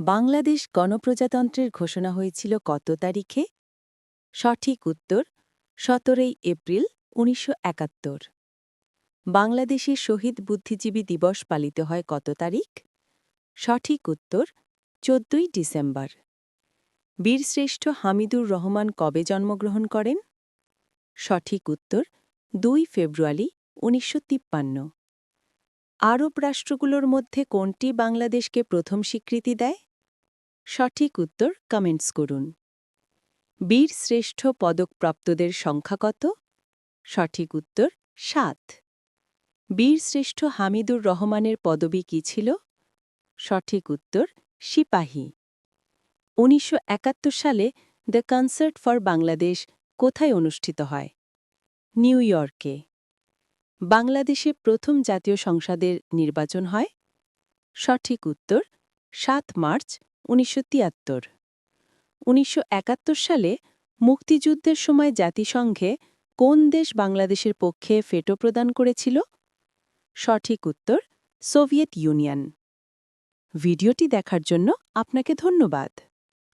বাংলাদেশ গণপ্রজাতন্ত্রের ঘোষণা হয়েছিল কত তারিখে? সঠিক উত্তর, সতেরোই এপ্রিল উনিশশো বাংলাদেশের শহীদ বুদ্ধিজীবী দিবস পালিত হয় কত তারিখ? সঠিক উত্তর, চোদ্দই ডিসেম্বর। বীরশ্রেষ্ঠ হামিদুর রহমান কবে জন্মগ্রহণ করেন? সঠিক উত্তর, দুই ফেব্রুয়ারি উনিশশো তিপ্পান্ন। আরব রাষ্ট্রগুলোর মধ্যে কোনটি বাংলাদেশকে প্রথম স্বীকৃতি দেয়? সঠিক উত্তর কমেন্টস করুন। বীর শ্রেষ্ঠ পদকপ্রাপ্তদের সংখ্যা কত? সঠিক উত্তর সাত। বীর শ্রেষ্ঠ হামিদুর রহমানের পদবি কী ছিল? সঠিক উত্তর সিপাহী। উনিশশো একাত্তর সালে দ্য কনসার্ট ফর বাংলাদেশ কোথায় অনুষ্ঠিত হয়? নিউ ইয়র্কে। বাংলাদেশে প্রথম জাতীয় সংসদের নির্বাচন হয়? সঠিক উত্তর সাত মার্চ উনিশশো তিয়াত্তর। উনিশশো সালে মুক্তিযুদ্ধের সময় জাতিসংঘে কোন দেশ বাংলাদেশের পক্ষে ফেটো প্রদান করেছিল? সঠিক উত্তর, সোভিয়েত ইউনিয়ন। ভিডিওটি দেখার জন্য আপনাকে ধন্যবাদ।